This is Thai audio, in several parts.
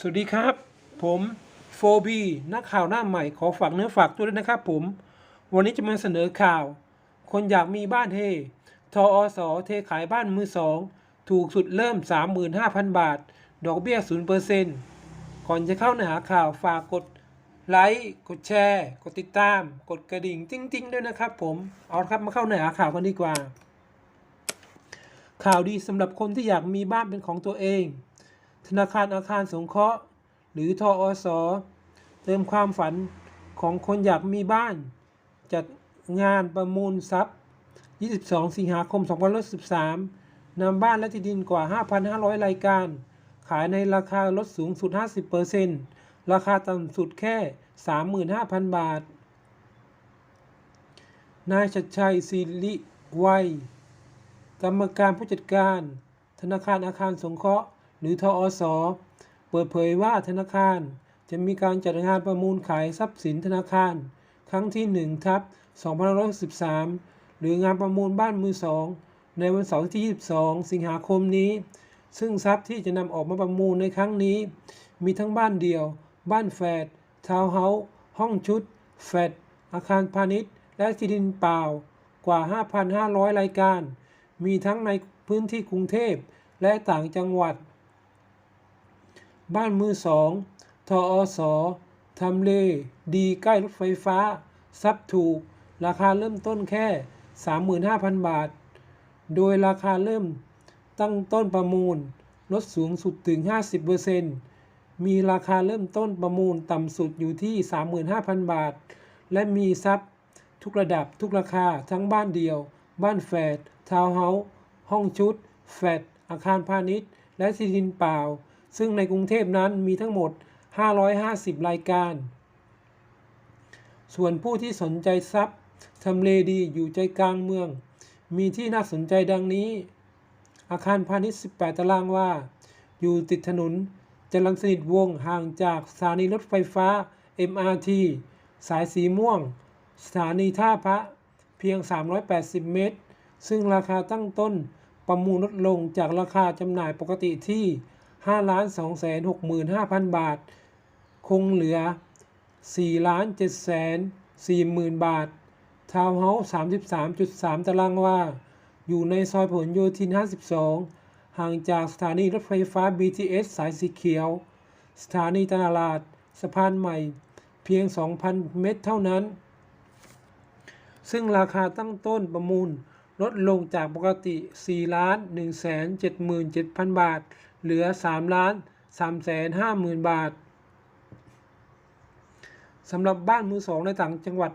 สวัสดีครับ ผมโฟบีนักข่าวหน้าใหม่ขอฝากเนื้อฝากตัวด้วยนะครับผม วันนี้จะมาเสนอข่าว คนอยากมีบ้านเททออสอเทขายบ้านมือสอง ถูกสุดเริ่ม 35,000 บาท ดอกเบี้ย 0%ก่อนจะเข้าเนื้อหาข่าวฝากกดไลค์ กดแชร์ กดติดตาม กดกระดิ่งติ้งๆ ด้วยนะครับผม เอาครับมาเข้าเนื้อหาข่าวกันดีกว่า ข่าวดีสำหรับคนที่อยากมีบ้านเป็นของตัวเอง ธนาคารอาคารสงเคราะห์ หรือทออสเติมความฝันของคนอยากมีบ้าน จัดงานประมูลทรัพย์ 22 สิงหาคม2013นำบ้านและที่ดินกว่า 5,500 รายการ ขายในราคาลดสูงสุด 50%ราคาต่ำสุดแค่ 35,000 บาท นายชัดชัยศิริวัย กรรมการผู้จัดการ ธนาคารอาคารสงเคราะห์ หรือทออสเปิดเผยว่าธนาคาร จะมีการจัดงานประมูลขายทรัพย์สินธนาคาร ครั้งที่1ทับ2563 หรืองานประมูลบ้านมือสองในวันเสาร์ที่ 22 สิงหาคมนี้ ซึ่งทรัพย์ที่จะนำออกมาประมูลในครั้งนี้ มีทั้งบ้านเดี่ยว บ้านแฝดทาวน์เฮาส์ห้องชุดแฟลตอาคารพาณิชย์ และที่ดินเปล่ากว่า 5,500 รายการ มีทั้งในพื้นที่กรุงเทพและต่างจังหวัด บ้านมือสองทออสทำเล ดีใกล้รถไฟฟ้าซับถูก ราคาเริ่มต้นแค่ 35,000 บาท โดยราคาเริ่มตั้งต้นประมูล ลดสูงสุดถึง 50%มีราคาเริ่มต้นประมูลต่ำสุดอยู่ที่ 35,000 บาท และมีทรัพย์ทุกระดับทุกราคาทั้งบ้านเดียว บ้านแฝดทาวน์เฮาส์ห้องชุด แฟลตอาคารพาณิชย์ และที่ดินเปล่า ซึ่งในกรุงเทพนั้นมีทั้งหมด 550 รายการ ส่วนผู้ที่สนใจทรัพย์ทำเลดีอยู่ใจกลางเมือง มีที่น่าสนใจดังนี้ อาคารพาณิชย์ 18 ตารางวาอยู่ติดถนนจรัญสนิทวงห่างจากสถานีรถไฟฟ้า MRT สายสีม่วง สถานีท่าพระเพียง 380 เมตร ซึ่งราคาตั้งต้นประมูลลดลงจากราคาจำหน่ายปกติที่ 5 2 6 5 0 0 0 บาท คงเหลือ4 7 4 0 0 0 0 บาท ทาวน์เฮาส์33.3 ตารางวา อยู่ในซอยผลโยธิน 52 ห่างจากสถานีรถไฟฟ้า BTS สายสีเขียว สถานีตลาดสะพานใหม่ เพียง 2,000 เมตรเท่านั้น ซึ่งราคาตั้งต้นประมูลลดลงจากปกติ 4 ล้าน 1 7 7 0 0 0 บาทเหลือ3ล้าน3 5 0 0 0 0บาทสำหรับบ้านมือสองในต่างจังหวัด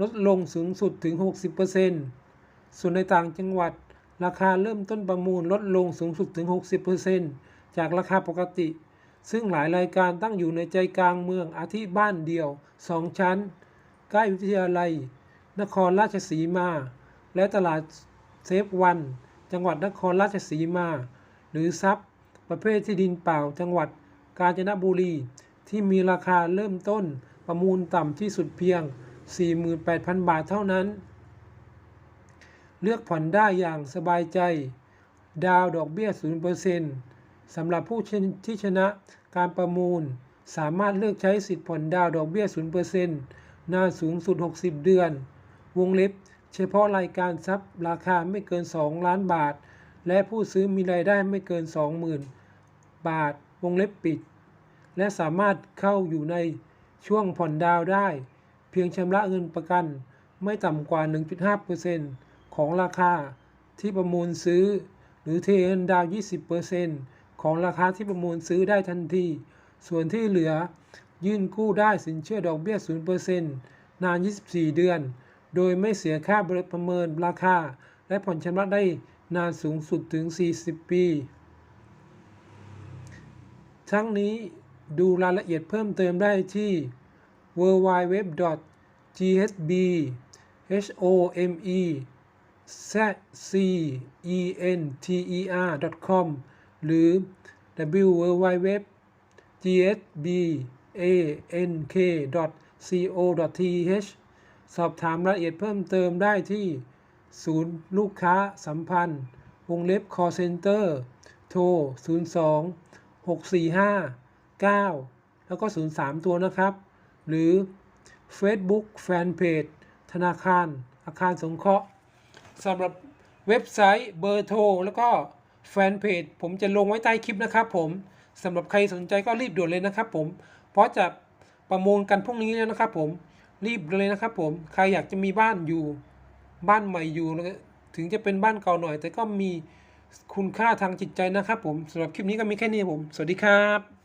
ลดลงสูงสุดถึง 60%ส่วนในต่างจังหวัด ราคาเริ่มต้นประมูลลดลงสูงสุดถึง 60%จากราคาปกติ ซึ่งหลายรายการตั้งอยู่ในใจกลางเมืองอาทิบ้านเดี่ยว 2 ชั้น ใกล้วิทยาลัย นครราชสีมา และตลาดเซฟวัน จังหวัดนครราชสีมา หรือทรัพย์ ประเภทที่ดินเปล่าจังหวัดกาญจนบุรี ที่มีราคาเริ่มต้นประมูลต่ำที่สุดเพียง 48,000 บาทเท่านั้น เลือกผ่อนได้อย่างสบายใจ ดาวดอกเบี้ย 0%สำหรับผู้ที่ชนะการประมูล สามารถเลือกใช้สิทธิผ่อนดาวดอกเบี้ย 0%นานสูงสุด 60 เดือน วงเล็บ เฉพาะรายการทรัพย์ราคาไม่เกิน 2 ล้านบาท และผู้ซื้อมีรายได้ไม่เกิน 20,000 บาท วงเล็บปิด และสามารถเข้าอยู่ในช่วงผ่อนดาวได้ เพียงชำระเงินประกัน ไม่ต่ำกว่า 1.5%ของราคาที่ประมูลซื้อ หรือเทเงินดาว 20%ของราคาที่ประมูลซื้อได้ทันที ส่วนที่เหลือยื่นกู้ได้สินเชื่อดอกเบี้ย 0%นาน 24 เดือน โดยไม่เสียค่าประเมินราคา และผ่อนชำระได้ นานสูงสุดถึง 40 ปี ทั้งนี้ดูรายละเอียดเพิ่มเติมได้ที่ www.gsb.homecenter.com หรือ www.gsbank.co.th สอบถามรายละเอียดเพิ่มเติมได้ที่ ศูนย์ลูกค้าสัมพันธ์ วงเล็บ call center โทร 02 645 9 แล้วก็ 03 ตัวนะครับ หรือ Facebook Fanpage ธนาคาร อาคารสงเคราะห์สำหรับเว็บไซต์เบอร์โทร แล้วก็แฟนเพจผมจะลงไว้ใต้คลิปนะครับผมสำหรับใครสนใจก็รีบด่วนเลยนะครับผม เพราะจะประมูลกันพรุ่งนี้แล้วนะครับผมรีบเลยนะครับผม ใครอยากจะมีบ้านอยู่ บ้านใหม่อยู่แล้วก็ถึงจะเป็นบ้านเก่าหน่อย แต่ก็มีคุณค่าทางจิตใจนะครับผมสำหรับคลิปนี้ก็มีแค่นี้ผม สวัสดีครับ